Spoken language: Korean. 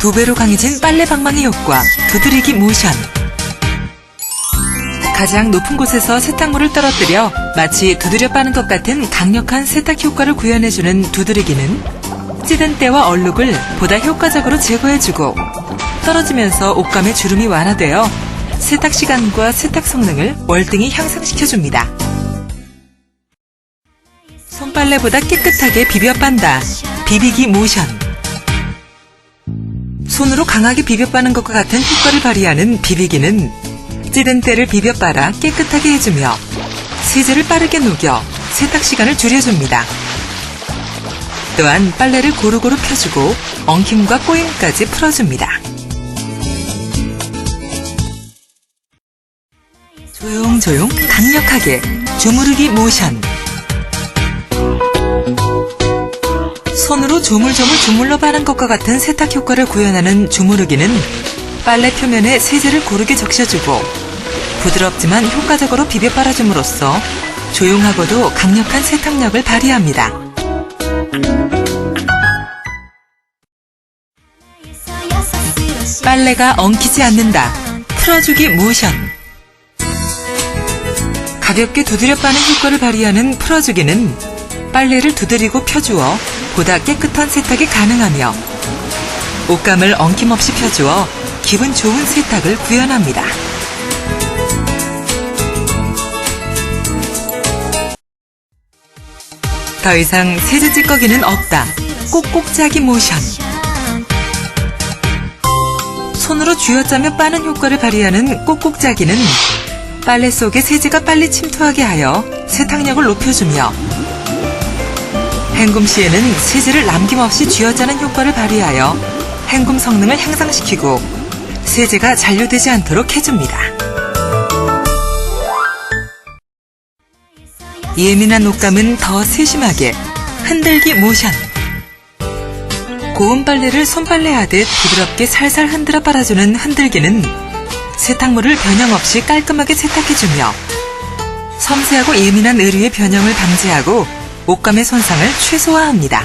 두 배로 강해진 빨래 방망이 효과, 두드리기 모션. 가장 높은 곳에서 세탁물을 떨어뜨려 마치 두드려 빠는 것 같은 강력한 세탁 효과를 구현해주는 두드리기는 찌든 때와 얼룩을 보다 효과적으로 제거해주고 떨어지면서 옷감의 주름이 완화되어 세탁 시간과 세탁 성능을 월등히 향상시켜줍니다. 손빨래보다 깨끗하게 비벼 빤다. 비비기 모션. 손으로 강하게 비벼 빠는 것과 같은 효과를 발휘하는 비비기는 찌든 때를 비벼 빨아 깨끗하게 해주며 세제를 빠르게 녹여 세탁 시간을 줄여줍니다. 또한 빨래를 고루고루 펴주고 엉킴과 꼬임까지 풀어줍니다. 조용조용 강력하게 주무르기 모션 손으로 조물조물 주물러 바른 것과 같은 세탁 효과를 구현하는 주무르기는 빨래 표면에 세제를 고르게 적셔주고 부드럽지만 효과적으로 비벼 빨아줌으로써 조용하고도 강력한 세탁력을 발휘합니다. 빨래가 엉키지 않는다. 풀어주기 모션. 가볍게 두드려 빠는 효과를 발휘하는 풀어주기는 빨래를 두드리고 펴주어 보다 깨끗한 세탁이 가능하며 옷감을 엉킴없이 펴주어 기분 좋은 세탁을 구현합니다. 더 이상 세제 찌꺼기는 없다. 꼭꼭 짜기 모션. 손으로 쥐어짜며 빠는 효과를 발휘하는 꼭꼭 짜기는 빨래 속에 세제가 빨리 침투하게 하여 세탁력을 높여주며 헹굼 시에는 세제를 남김없이 쥐어짜는 효과를 발휘하여 헹굼 성능을 향상시키고 세제가 잔류되지 않도록 해줍니다. 예민한 옷감은 더 세심하게 흔들기 모션. 고운 빨래를 손빨래하듯 부드럽게 살살 흔들어 빨아주는 흔들기는 세탁물을 변형 없이 깔끔하게 세탁해주며 섬세하고 예민한 의류의 변형을 방지하고 옷감의 손상을 최소화합니다.